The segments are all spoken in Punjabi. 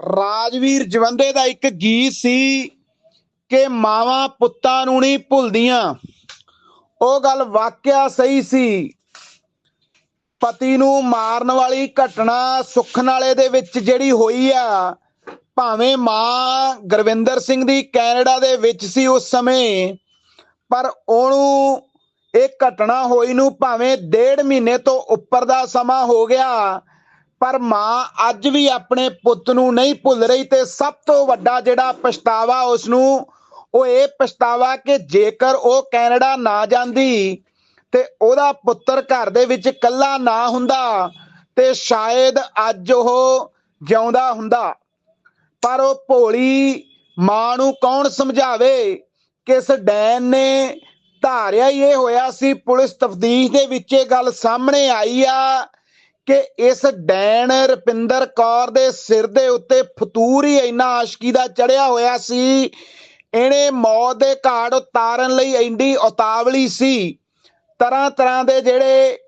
ਰਾਜਵੀਰ ਜਵੰਦੇ ਦਾ ਇੱਕ ਗੀਤ ਸੀ ਕਿ ਮਾਵਾਂ ਪੁੱਤਾਂ ਨੂੰ ਨਹੀਂ ਭੁੱਲਦੀਆਂ। ਉਹ ਗੱਲ ਵਾਕਿਆ ਸਹੀ ਸੀ। ਪਤੀ ਨੂੰ ਮਾਰਨ ਵਾਲੀ ਘਟਨਾ ਸੁਖਨ ਵਾਲੇ ਦੇ ਵਿੱਚ ਜਿਹੜੀ ਹੋਈ ਆ, ਭਾਵੇਂ ਮਾਂ ਗੁਰਵਿੰਦਰ ਸਿੰਘ ਦੀ ਕੈਨੇਡਾ ਦੇ ਵਿੱਚ ਸੀ ਉਸ ਸਮੇਂ, ਪਰ ਉਹਨੂੰ ਇਹ ਘਟਨਾ ਹੋਈ ਨੂੰ ਭਾਵੇਂ ਡੇਢ ਮਹੀਨੇ ਤੋਂ ਉੱਪਰ ਦਾ ਸਮਾਂ ਹੋ ਗਿਆ ਪਰ ਮਾਂ ਅੱਜ ਵੀ ਆਪਣੇ ਪੁੱਤ ਨੂੰ ਨਹੀਂ ਭੁੱਲ ਰਹੀ ਤੇ ਸਭ ਤੋਂ ਵੱਡਾ ਜਿਹੜਾ ਪਛਤਾਵਾ ਉਸ ਨੂੰ, ਉਹ ਇਹ ਪਛਤਾਵਾ ਕਿ ਜੇਕਰ ਉਹ ਕੈਨੇਡਾ ਨਾ ਜਾਂਦੀ ਤੇ ਉਹਦਾ ਪੁੱਤਰ ਘਰ ਦੇ ਵਿੱਚ ਇਕੱਲਾ ਨਾ ਹੁੰਦਾ ਤੇ ਸ਼ਾਇਦ ਅੱਜ ਉਹ ਜਿਉਂਦਾ ਹੁੰਦਾ। ਪਰ ਉਹ ਭੋਲੀ ਮਾਂ ਨੂੰ ਕੌਣ ਸਮਝਾਵੇ ਕਿ ਇਸ ਡੈਨ ਨੇ ਧਾਰਿਆ ਹੀ ਇਹ ਹੋਇਆ ਸੀ, ਪੁਲਿਸ ਤਫਦੀਸ਼ ਦੇ ਵਿੱਚ ਇਹ ਗੱਲ ਸਾਹਮਣੇ ਆਈ ਆ ਕਿ ਇਸ ਡੈਨ ਰਪਿੰਦਰ ਕੌਰ ਦੇ ਸਿਰ ਦੇ ਉੱਤੇ ਫਤੂਰ ਹੀ ਇੰਨਾ ਆਸ਼ਕੀ ਦਾ ਚੜਿਆ ਹੋਇਆ ਸੀ। ਇਹਨੇ ਮੌਤ ਦੇ ਘਾਟ ਉਤਾਰਨ ਲਈ ਐਂਡੀ ਉਤਾਵਲੀ ਸੀ। ਤਰ੍ਹਾਂ ਤਰ੍ਹਾਂ ਦੇ ਜਿਹੜੇ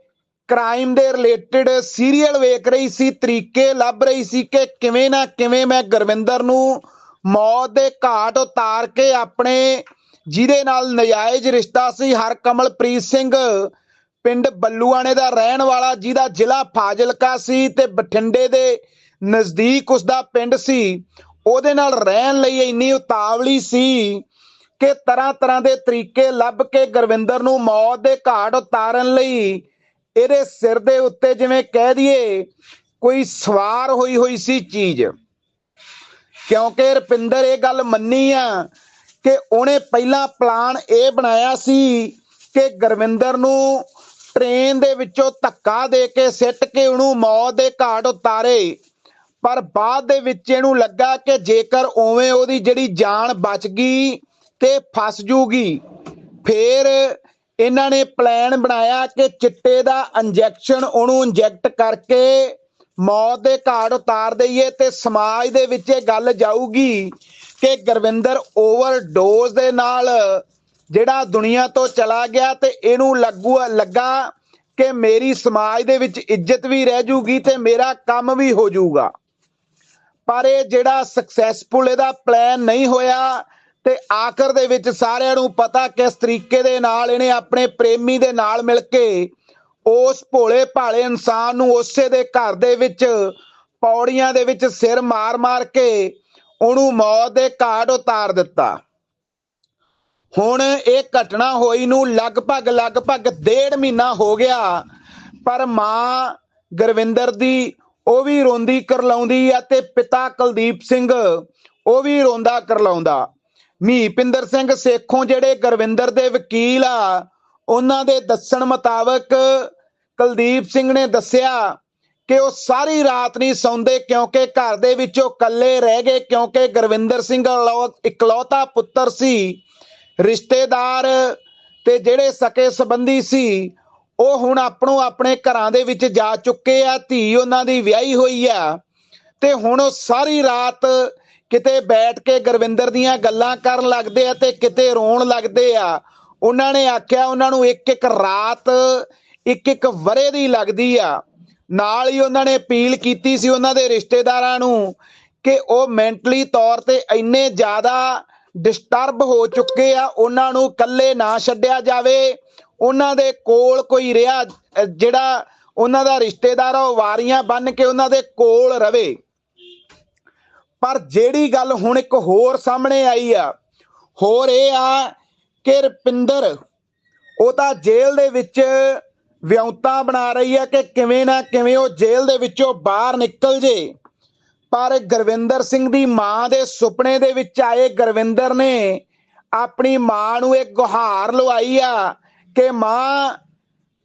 ਕ੍ਰਾਈਮ ਦੇ ਰਿਲੇਟਡ ਸੀਰੀਅਲ ਵੇਖ ਰਹੀ ਸੀ, ਤਰੀਕੇ ਲੱਭ ਰਹੀ ਸੀ ਕਿ ਕਿਵੇਂ ਨਾ ਕਿਵੇਂ ਮੈਂ ਗੁਰਵਿੰਦਰ ਨੂੰ ਮੌਤ ਦੇ ਘਾਟ ਉਤਾਰ ਕੇ ਆਪਣੇ ਜਿਹਦੇ ਨਾਲ ਨਜਾਇਜ਼ ਰਿਸ਼ਤਾ ਸੀ ਹਰ ਕਮਲਪ੍ਰੀਤ ਸਿੰਘ ਪਿੰਡ ਬੱਲੂਆਣੇ ਦਾ ਰਹਿਣ ਵਾਲਾ ਜਿਹਦਾ ਜ਼ਿਲ੍ਹਾ ਫਾਜ਼ਿਲਕਾ ਸੀ ਤੇ ਬਠਿੰਡੇ ਦੇ ਨਜ਼ਦੀਕ ਉਸਦਾ ਪਿੰਡ ਸੀ, ਉਹਦੇ ਨਾਲ ਰਹਿਣ ਲਈ ਇੰਨੀ ਉਤਾਵਲੀ ਸੀ ਕਿ ਤਰ੍ਹਾਂ ਤਰ੍ਹਾਂ ਦੇ ਤਰੀਕੇ ਲੱਭ ਕੇ ਗੁਰਵਿੰਦਰ ਨੂੰ ਮੌਤ ਦੇ ਘਾਟ ਉਤਾਰਨ ਲਈ ਇਹਦੇ ਸਿਰ ਦੇ ਉੱਤੇ ਜਿਵੇਂ ਕਹਿ ਦਈਏ ਕੋਈ ਸਵਾਰ ਹੋਈ ਹੋਈ ਸੀ ਚੀਜ਼। ਕਿਉਂਕਿ ਰਪਿੰਦਰ ਇਹ ਗੱਲ ਮੰਨੀ ਆ ਕਿ ਉਹਨੇ ਪਹਿਲਾਂ ਪਲਾਨ ਇਹ ਬਣਾਇਆ ਸੀ ਕਿ ਗੁਰਵਿੰਦਰ ਨੂੰ ਟ੍ਰੇਨ ਦੇ ਵਿੱਚੋਂ ਧੱਕਾ ਦੇ ਕੇ ਸਿੱਟ ਕੇ ਉਹਨੂੰ ਮੌਤ ਦੇ ਘਾਟ ਉਤਾਰੇ। ਪਰ ਬਾਅਦ ਦੇ ਵਿੱਚ ਇਹਨੂੰ ਲੱਗਾ ਕਿ ਜੇਕਰ ਉਵੇਂ ਉਹਦੀ ਜਿਹੜੀ ਜਾਨ ਬਚ ਗਈ ਤੇ ਫਸ ਜੂਗੀ, ਫੇਰ ਇਹਨਾਂ ਨੇ ਪਲਾਨ ਬਣਾਇਆ ਕਿ ਚਿੱਟੇ ਦਾ ਇੰਜੈਕਸ਼ਨ ਉਹਨੂੰ ਇੰਜੈਕਟ ਕਰਕੇ ਮੌਤ ਦੇ ਘਾਟ ਉਤਾਰ ਦਈਏ ਤੇ ਸਮਾਜ ਦੇ ਵਿੱਚ ਇਹ ਗੱਲ ਜਾਊਗੀ ਕਿ ਗੁਰਵਿੰਦਰ ਓਵਰਡੋਜ਼ ਦੇ ਨਾਲ ਜਿਹੜਾ ਦੁਨੀਆ ਤੋਂ ਚਲਾ ਗਿਆ ਤੇ ਇਹਨੂੰ ਲੱਗੂ ਲੱਗਾ ਕਿ ਮੇਰੀ ਸਮਾਜ ਦੇ ਵਿੱਚ ਇੱਜ਼ਤ ਵੀ ਰਹਿ ਜੂਗੀ ਤੇ ਮੇਰਾ ਕੰਮ ਵੀ ਹੋ ਜਾਊਗਾ ਪਰ ਇਹ ਜਿਹੜਾ ਸਕਸੈਸਫੁਲ ਇਹਦਾ ਪਲਾਨ ਨਹੀਂ ਹੋਇਆ ਤੇ ਆਖਰ ਦੇ ਵਿੱਚ ਸਾਰਿਆਂ ਨੂੰ ਪਤਾ ਕਿਸ ਤਰੀਕੇ ਦੇ ਨਾਲ ਇਹਨੇ ਆਪਣੇ ਪ੍ਰੇਮੀ ਦੇ ਨਾਲ ਮਿਲ ਕੇ ਉਸ ਭੋਲੇ ਭਾਲੇ ਇਨਸਾਨ ਨੂੰ ਉਸੇ ਦੇ ਘਰ ਦੇ ਵਿੱਚ ਪੌੜੀਆਂ ਦੇ ਵਿੱਚ ਸਿਰ ਮਾਰ-ਮਾਰ ਕੇ ਉਹਨੂੰ ਮੌਤ ਦੇ ਘਾਟ ਉਤਾਰ ਦਿੱਤਾ। ਹੁਣ ਇਹ ਘਟਨਾ ਹੋਈ ਨੂੰ ਲਗਭਗ ਲਗਭਗ ਡੇਢ ਮਹੀਨਾ ਹੋ ਗਿਆ, ਪਰ ਮਾਂ ਗੁਰਵਿੰਦਰ ਦੀ ਉਹ ਵੀ ਰੋਂਦੀ ਕਰਲਾਉਂਦੀ ਆ ਤੇ ਪਿਤਾ ਕੁਲਦੀਪ ਸਿੰਘ ਉਹ ਵੀ ਰੋਂਦਾ ਕਰਲਾਉਂਦਾ। ਮੀਪਿੰਦਰ ਸਿੰਘ ਸੇਖੋਂ ਜਿਹੜੇ ਗੁਰਵਿੰਦਰ ਦੇ ਵਕੀਲ ਆ, ਉਹਨਾਂ ਦੇ ਦੱਸਣ ਮੁਤਾਬਕ ਕੁਲਦੀਪ ਸਿੰਘ ਨੇ ਦੱਸਿਆ ਕਿ ਉਹ ਸਾਰੀ ਰਾਤ ਨਹੀਂ ਸੌਂਦੇ ਕਿਉਂਕਿ ਘਰ ਦੇ ਵਿੱਚੋਂ ਇਕੱਲੇ ਰਹਿ ਗਏ ਕਿਉਂਕਿ ਗੁਰਵਿੰਦਰ ਸਿੰਘ ਇਕਲੌਤਾ ਪੁੱਤਰ ਸੀ। ਰਿਸ਼ਤੇਦਾਰ ਤੇ ਜਿਹੜੇ ਸਕੇ ਸੰਬੰਧੀ ਸੀ, ਉਹ ਹੁਣ ਆਪਣੋ ਆਪਣੇ ਘਰਾਂ ਦੇ ਵਿੱਚ ਜਾ ਚੁੱਕੇ ਆ, ਧੀ ਉਹਨਾਂ ਦੀ ਵਿਆਹੀ ਹੋਈ ਆ ਤੇ ਹੁਣ ਉਹ ਸਾਰੀ ਰਾਤ ਕਿਤੇ ਬੈਠ ਕੇ ਗੁਰਵਿੰਦਰ ਦੀਆਂ ਗੱਲਾਂ ਕਰਨ ਲੱਗਦੇ ਆ ਤੇ ਕਿਤੇ ਰੋਣ ਲੱਗਦੇ ਆ। ਉਹਨਾਂ ਨੇ ਆਖਿਆ ਉਹਨਾਂ ਨੂੰ ਇੱਕ ਇੱਕ ਰਾਤ, ਇੱਕ ਇੱਕ ਵਰੇ ਦੀ ਲੱਗਦੀ ਆ। ਨਾਲ ਹੀ ਉਹਨਾਂ ਨੇ ਅਪੀਲ ਕੀਤੀ ਸੀ ਉਹਨਾਂ ਦੇ ਰਿਸ਼ਤੇਦਾਰਾਂ ਨੂੰ ਕਿ ਉਹ ਮੈਂਟਲੀ ਤੌਰ ਤੇ ਇੰਨੇ ਜ਼ਿਆਦਾ ਡਿਸਟਰਬ ਹੋ ਚੁੱਕੇ ਆ, ਉਹਨਾਂ ਨੂੰ ਇਕੱਲੇ ਨਾ ਛੱਡਿਆ ਜਾਵੇ। ਉਹਨਾਂ ਦੇ ਕੋਲ ਕੋਈ ਰਿਹਾ ਜਿਹੜਾ ਉਹਨਾਂ ਦਾ ਰਿਸ਼ਤੇਦਾਰ ਆ, ਉਹ ਵਾਰੀਆਂ ਬੰਨ ਕੇ ਉਹਨਾਂ ਦੇ ਕੋਲ ਰਵੇ। ਪਰ ਜਿਹੜੀ ਗੱਲ ਹੁਣ ਇੱਕ ਹੋਰ ਸਾਹਮਣੇ ਆਈ ਆ, ਹੋਰ ਇਹ ਆ ਕਿ ਰਪਿੰਦਰ, ਉਹ ਤਾਂ ਜੇਲ੍ਹ ਦੇ ਵਿੱਚ ਵਿਉਂਤਾ ਬਣਾ ਰਹੀ ਆ ਕਿ ਕਿਵੇਂ ਨਾ ਕਿਵੇਂ ਉਹ ਜੇਲ੍ਹ ਦੇ ਵਿੱਚੋਂ ਬਾਹਰ ਨਿਕਲ ਜੇ। ਪਰ ਗੁਰਵਿੰਦਰ ਸਿੰਘ ਦੀ ਮਾਂ ਦੇ ਸੁਪਨੇ ਦੇ ਵਿੱਚ ਆਏ ਗੁਰਵਿੰਦਰ ਨੇ ਆਪਣੀ ਮਾਂ ਨੂੰ ਇੱਕ ਗੁਹਾਰ ਲਵਾਈ ਆ ਕਿ ਮਾਂ,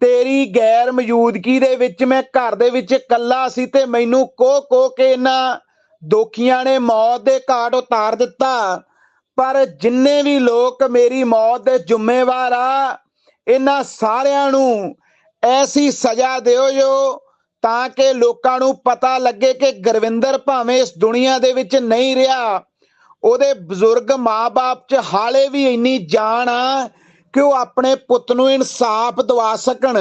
ਤੇਰੀ ਗੈਰ ਮੌਜੂਦਗੀ ਦੇ ਵਿੱਚ ਮੈਂ ਘਰ ਦੇ ਵਿੱਚ ਇਕੱਲਾ ਸੀ ਤੇ ਮੈਨੂੰ ਕੋ ਕੋ ਕੇ ਇਹਨਾਂ ਦੋਖੀਆਂ ਨੇ ਮੌਤ ਦੇ ਘਾਟ ਉਤਾਰ ਦਿੱਤਾ। ਪਰ ਜਿੰਨੇ ਵੀ ਲੋਕ ਮੇਰੀ ਮੌਤ ਦੇ ਜ਼ਿੰਮੇਵਾਰ ਆ, ਇਹਨਾਂ ਸਾਰਿਆਂ ਨੂੰ ਐਸੀ ਸਜ਼ਾ ਦਿਓ ਜੋ ਤਾਂ ਕਿ ਲੋਕਾਂ ਨੂੰ ਪਤਾ ਲੱਗੇ ਕਿ ਗੁਰਵਿੰਦਰ ਭਾਵੇਂ ਇਸ ਦੁਨੀਆ ਦੇ ਵਿੱਚ ਨਹੀਂ ਰਿਹਾ, ਉਹਦੇ ਬਜ਼ੁਰਗ ਮਾਪੇ 'ਚ ਹਾਲੇ ਵੀ ਇੰਨੀ ਜਾਨ ਆ ਕਿ ਉਹ ਆਪਣੇ ਪੁੱਤ ਨੂੰ ਇਨਸਾਫ ਦਿਵਾ ਸਕਣ।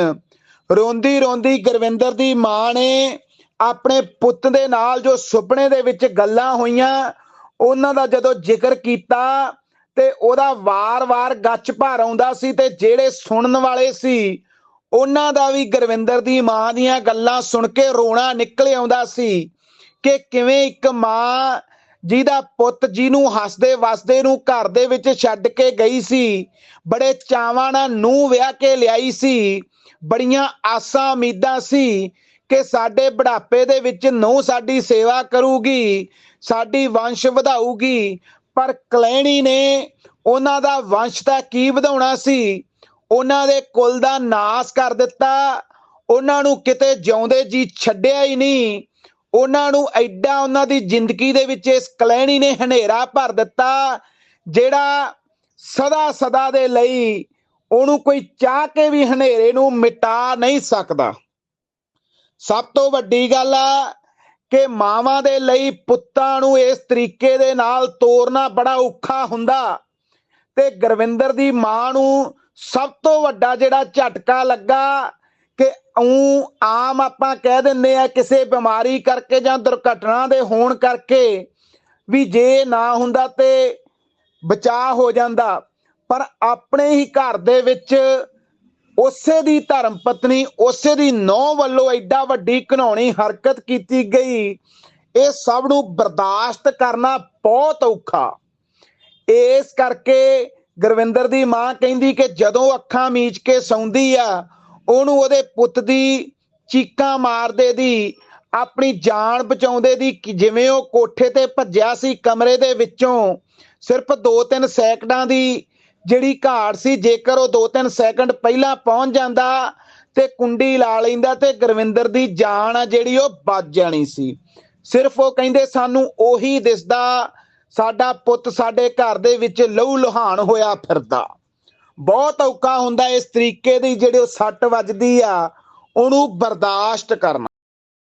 ਰੋਂਦੀ ਰੋਂਦੀ ਗੁਰਵਿੰਦਰ ਦੀ ਮਾਂ ਨੇ ਆਪਣੇ ਪੁੱਤ ਦੇ ਨਾਲ ਜੋ ਸੁਪਨੇ ਦੇ ਵਿੱਚ ਗੱਲਾਂ ਹੋਈਆਂ, ਉਹਨਾਂ ਦਾ ਜਦੋਂ ਜ਼ਿਕਰ ਕੀਤਾ ਤੇ ਉਹਦਾ ਵਾਰ-ਵਾਰ ਗੱਚ ਭਰ ਆਉਂਦਾ ਸੀ ਤੇ ਜਿਹੜੇ ਸੁਣਨ ਵਾਲੇ ਸੀ ਉਹਨਾਂ ਦਾ ਵੀ ਗੁਰਵਿੰਦਰ ਦੀ ਮਾਂ ਦੀਆਂ ਗੱਲਾਂ ਸੁਣ ਕੇ ਰੋਣਾ ਨਿਕਲ ਆਉਂਦਾ ਸੀ ਕਿ ਕਿਵੇਂ ਇੱਕ ਮਾਂ ਜਿਹਦਾ ਪੁੱਤ ਜਿਹਨੂੰ ਹੱਸਦੇ ਵਸਦੇ ਨੂੰ ਘਰ ਦੇ ਵਿੱਚ ਛੱਡ ਕੇ ਗਈ ਸੀ, ਬੜੇ ਚਾਵਾਂ ਨਾਲ ਨੂੰ ਵਿਆਹ ਕੇ ਲਿਆਈ ਸੀ, ਬੜੀਆਂ ਆਸਾਂ ਉਮੀਦਾਂ ਸੀ ਕਿ ਸਾਡੇ ਬੁਢਾਪੇ ਦੇ ਵਿੱਚ ਨੂੰ ਸਾਡੀ ਸੇਵਾ ਕਰੂਗੀ, ਸਾਡੀ ਵੰਸ਼ ਵਧਾਊਗੀ, ਪਰ ਕਲੈਣੀ ਨੇ ਉਹਨਾਂ ਦਾ ਵੰਸ਼ ਤਾਂ ਕੀ ਵਧਾਉਣਾ ਸੀ? ਉਹਨਾਂ ਦੇ ਕੁਲ ਦਾ ਨਾਸ ਕਰ ਦਿੱਤਾ। ਉਹਨਾਂ ਨੂੰ ਕਿਤੇ ਜਿਉਂਦੇ ਜੀ ਛੱਡਿਆ ਹੀ ਨਹੀਂ। ਉਹਨਾਂ ਨੂੰ ਐਡਾ ਉਹਨਾਂ ਦੀ ਜ਼ਿੰਦਗੀ ਦੇ ਵਿੱਚ ਇਸ ਕਲੈਣੀ ਨੇ ਹਨੇਰਾ ਭਰ ਦਿੱਤਾ, ਜਿਹੜਾ ਸਦਾ ਸਦਾ ਦੇ ਲਈ ਉਹਨੂੰ ਕੋਈ ਚਾਹ ਕੇ ਵੀ ਹਨੇਰੇ ਨੂੰ ਮਿਟਾ ਨਹੀਂ ਸਕਦਾ। ਸਭ ਤੋਂ ਵੱਡੀ ਗੱਲ ਆ ਕਿ ਮਾਵਾਂ ਦੇ ਲਈ ਪੁੱਤਾਂ ਨੂੰ ਇਸ ਤਰੀਕੇ ਦੇ ਨਾਲ ਤੋਰਨਾ ਬੜਾ ਔਖਾ ਹੁੰਦਾ। ਤੇ ਗੁਰਵਿੰਦਰ ਦੀ ਮਾਂ ਨੂੰ ਸਭ ਤੋਂ ਵੱਡਾ ਜਿਹੜਾ ਝਟਕਾ ਲੱਗਾ ਕਿ ਉਂ ਆਮ ਆਪਾਂ ਕਹਿ ਦਿੰਦੇ ਆ ਕਿਸੇ ਬਿਮਾਰੀ ਕਰਕੇ ਜਾਂ ਦੁਰਘਟਨਾ ਦੇ ਹੋਣ ਕਰਕੇ ਵੀ ਜੇ ਨਾ ਹੁੰਦਾ ਤੇ ਬਚਾਅ ਹੋ ਜਾਂਦਾ। ਪਰ ਆਪਣੇ ਹੀ ਘਰ ਦੇ ਵਿੱਚ ਉਸੇ ਦੀ ਧਰਮ ਪਤਨੀ ਉਸੇ ਦੀ ਨੌ ਵੱਲੋਂ ਐਡਾ ਵੱਡੀ ਘਿਨਾਉਣੀ ਹਰਕਤ ਕੀਤੀ ਗਈ, ਇਹ ਸਭ ਨੂੰ ਬਰਦਾਸ਼ਤ ਕਰਨਾ ਬਹੁਤ ਔਖਾ। ਇਸ ਕਰਕੇ ਗੁਰਵਿੰਦਰ ਦੀ ਮਾਂ ਕਹਿੰਦੀ ਕਿ ਜਦੋਂ ਅੱਖਾਂ ਮੀਚ ਕੇ ਸੌਂਦੀ ਆ, ਉਹਨੂੰ ਉਹਦੇ ਪੁੱਤ ਦੀ ਚੀਕਾਂ ਮਾਰਦੇ ਦੀ, ਆਪਣੀ ਜਾਨ ਬਚਾਉਂਦੇ ਦੀ ਜਿਵੇਂ ਉਹ ਕੋਠੇ ਤੇ ਭੱਜਿਆ ਸੀ ਕਮਰੇ ਦੇ ਵਿੱਚੋਂ, ਸਿਰਫ 2-3 ਸੈਕਿੰਡਾਂ ਦੀ ਜਿਹੜੀ ਘਾਟ ਸੀ, ਜੇਕਰ ਉਹ 2-3 ਸੈਕਿੰਡ ਪਹਿਲਾਂ ਪਹੁੰਚ ਜਾਂਦਾ ਤੇ ਕੁੰਡੀ ਲਾ ਲੈਂਦਾ ਤੇ ਗੁਰਵਿੰਦਰ ਦੀ ਜਾਨ ਆ ਜਿਹੜੀ ਉਹ ਬਚ ਜਾਣੀ ਸੀ। ਸਿਰਫ ਉਹ ਕਹਿੰਦੇ, ਸਾਨੂੰ ਉਹੀ ਦਿਸਦਾ ਸਾਡਾ ਪੁੱਤ ਸਾਡੇ ਘਰ ਦੇ ਵਿੱਚ ਲਹੂ ਲੁਹਾਨ ਹੋਇਆ ਫਿਰਦਾ। ਬਹੁਤ ਔਖਾ ਹੁੰਦਾ ਇਸ ਤਰੀਕੇ ਦੀ ਜਿਹੜੇ ਉਹ ਸੱਟ ਵੱਜਦੀ ਆ, ਉਹਨੂੰ ਬਰਦਾਸ਼ਤ ਕਰਨਾ।